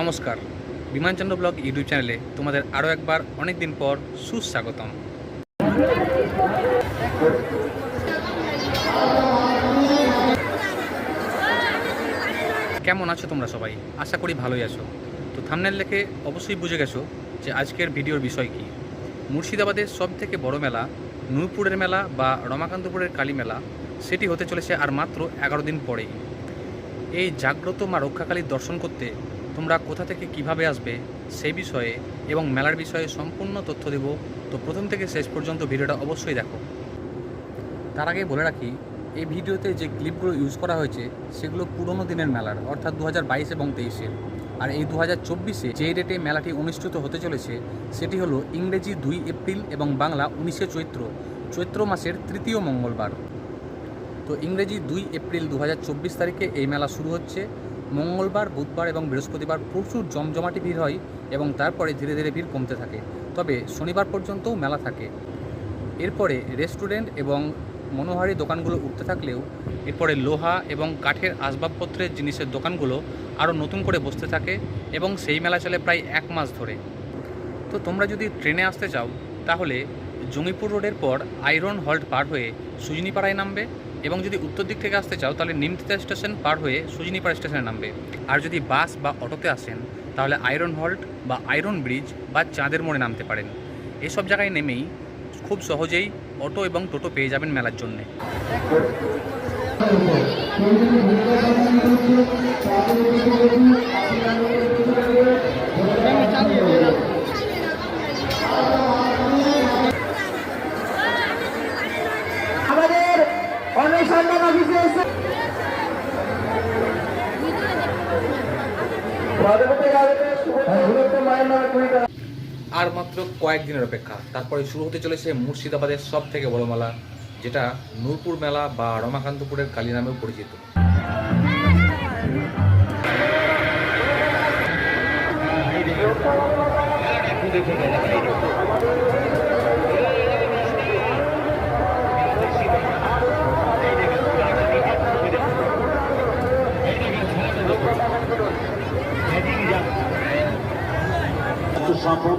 নমস্কার। বিমানচন্দ্র blog YouTube চ্যানেলে তোমাদের আরও একবার অনেক দিন পর সুস্বাগতম। কেমন আছো তোমরা সবাই? আশা করি ভালোই আছো। তো থামনেল লেখে অবশ্যই বুঝে গেছো যে আজকের ভিডিওর বিষয় কী। মুর্শিদাবাদের সব থেকে বড় মেলা, নূরপুরের মেলা বা রমাকান্তপুরের কালী মেলা, সেটি হতে চলেছে আর মাত্র এগারো দিন পরেই। এই জাগ্রত মা রক্ষাকালীর দর্শন করতে তোমরা কোথা থেকে কীভাবে আসবে সেই বিষয়ে এবং মেলার বিষয়ে সম্পূর্ণ তথ্য দেব। তো প্রথম থেকে শেষ পর্যন্ত ভিডিওটা অবশ্যই দেখো। তার আগে বলে রাখি, এই ভিডিওতে যে ক্লিপগুলো ইউজ করা হয়েছে, সেগুলো পুরনো দিনের মেলার, অর্থাৎ দু এবং তেইশের। আর এই দু হাজার চব্বিশে যে ডেটে মেলাটি অনুষ্ঠিত হতে চলেছে, সেটি হলো ইংরেজি দুই এপ্রিল এবং বাংলা উনিশে চৈত্র চৈত্র মাসের তৃতীয় মঙ্গলবার। তো ইংরেজি দুই এপ্রিল দু হাজার চব্বিশ তারিখে এই মেলা শুরু হচ্ছে। মঙ্গলবার, বুধবার এবং বৃহস্পতিবার প্রচুর জমজমাটি ভিড় হয় এবং তারপরে ধীরে ধীরে ভিড় কমতে থাকে। তবে শনিবার পর্যন্তও মেলা থাকে। এরপরে রেস্টুরেন্ট এবং মনোহারি দোকানগুলো উঠতে থাকলেও এরপরে লোহা এবং কাঠের আসবাবপত্রের জিনিসের দোকানগুলো আরও নতুন করে বসতে থাকে এবং সেই মেলা চলে প্রায় এক মাস ধরে। তো তোমরা যদি ট্রেনে আসতে চাও, তাহলে জঙ্গিপুর রোডের পর আয়রন হল্ট পার হয়ে সুজনিপাড়ায় নামবে। এবং যদি উত্তর দিক থেকে আসতে চাও, তাহলে নিমতিতা স্টেশন পার হয়ে সুজিনিপাড়া স্টেশনে নামবে। আর যদি বাস বা অটোতে আসেন, তাহলে আয়রন হল্ট বা আয়রন ব্রিজ বা চাঁদের মোড়ে নামতে পারেন। এসব জায়গায় নেমেই খুব সহজেই অটো এবং টোটো পেয়ে যাবেন মেলার জন্যে আমাদের অনুসন্ধান অফিসে এসে আর মাত্র কয়েকদিনের অপেক্ষা। তারপরে শুরু হতে চলেছে মুর্শিদাবাদের সব থেকে বড় মেলা যেটা নূরপুর মেলা বা রমাকান্তপুরের কালী নামেও পরিচিত। তো সম্ভব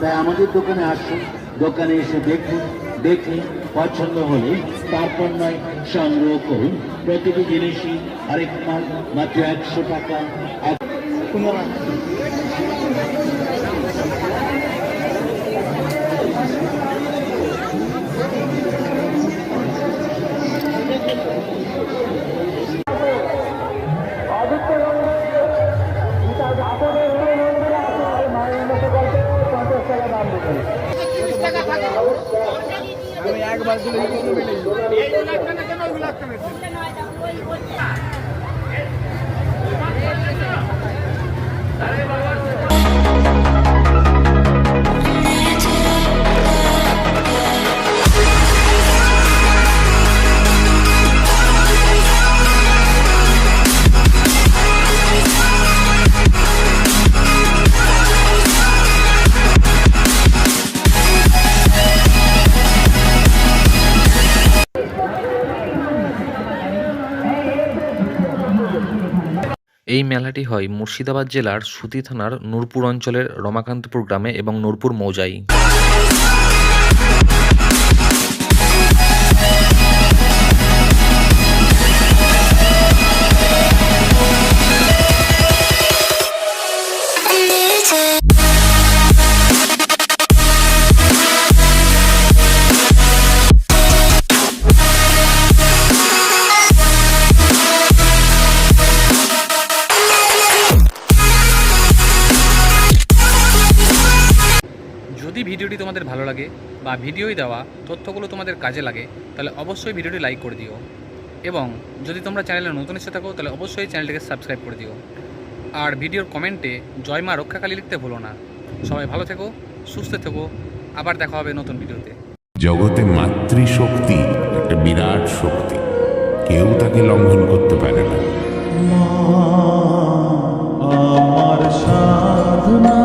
তাই আমাদের দোকানে আসুন, দোকানে এসে দেখুন, দেখে পছন্দ হলে তারপর নয়, সংগ্রহ করুন। প্রতিটি জিনিসই আরেক মাল, মাত্র একশো টাকা। এক এই মেলাটি হয় মুর্শিদাবাদ জেলার সুতি থানার নূরপুর অঞ্চলের রমাকান্তপুর গ্রামে এবং নূরপুর মৌজায় ভিডিওটি তোমাদের ভালো লাগে বা ভিডিওই দেওয়া তথ্যগুলো তোমাদের কাজে লাগে তাহলে অবশ্যই ভিডিওটি লাইক করে দিও। এবং যদি তোমরা চ্যানেলে নতুন এসে থাকো তাহলে অবশ্যই চ্যানেলটিকে সাবস্ক্রাইব করে দিও। আর ভিডিওর কমেন্টে জয় মা রক্ষাকালী লিখতে ভুলো না। সবাই ভালো থেকো সুস্থ থেকো আবার দেখা হবে নতুন ভিডিওতে। জগতে মাতৃশক্তি একটা বিরাট শক্তি। কেউ তাকে লঙ্ঘন করতে পারে না। আমার সাধনা